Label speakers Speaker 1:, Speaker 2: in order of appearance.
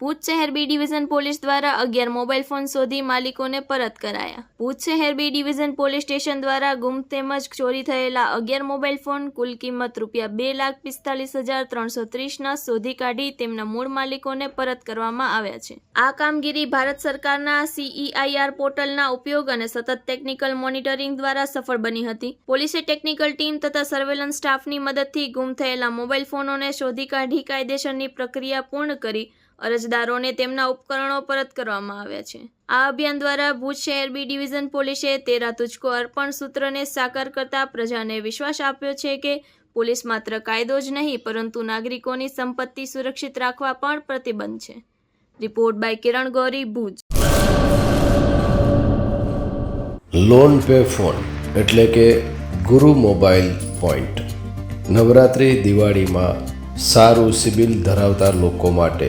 Speaker 1: ભુજ શહેર B division police દ્વારા અગિયાર મોબાઈલ ફોન શોધી માલિકોને પરત કરાયા. ભુજ શહેર બી ડિવિઝન પોલીસ સ્ટેશન દ્વારા ગુમ તેમજ ચોરી થયેલા અગિયાર મોબાઈલ ફોન કુલ કિંમત રૂપિયા બે લાખ પિસ્તાલીસ હજાર ત્રણસો ત્રીસના શોધી કાઢી તેમના મૂળ માલિકોને પરત કરવામાં આવ્યા છે. આ કામગીરી ભારત સરકારના સીઈઆઈઆર પોર્ટલના ઉપયોગ અને સતત ટેકનિકલ મોનિટરિંગ દ્વારા સફળ બની હતી. પોલીસે ટેકનિકલ ટીમ તથા સર્વેલન્સ સ્ટાફની મદદથી ગુમ થયેલા મોબાઈલ ફોનોને શોધી કાઢી કાયદેસરની પ્રક્રિયા પૂર્ણ કરી અરજદારોને તેમના ઉપકરણો પરત કરવામાં આવ્યા છે. આ અભિયાન દ્વારા ભુજ શહેર બી ડિવિઝન પોલીસે તેરા તુચકો અર્પણ સૂત્રને સાકાર કરતા પ્રજાને વિશ્વાસ આપ્યો છે કે પોલીસ માત્ર કાયદો જ નહીં, પરંતુ નાગરિકોની સંપત્તિ સુરક્ષિત રાખવા પણ પ્રતિબંધ છે. Report by Kiran Gauri, Bhuj.
Speaker 2: Loan pay phone એટલે કે ગુરુ મોબાઈલ પોઈન્ટ. નવરાત્રિ દિવાળીમાં સારું સિબિલ ધરાવતા લોકો માટે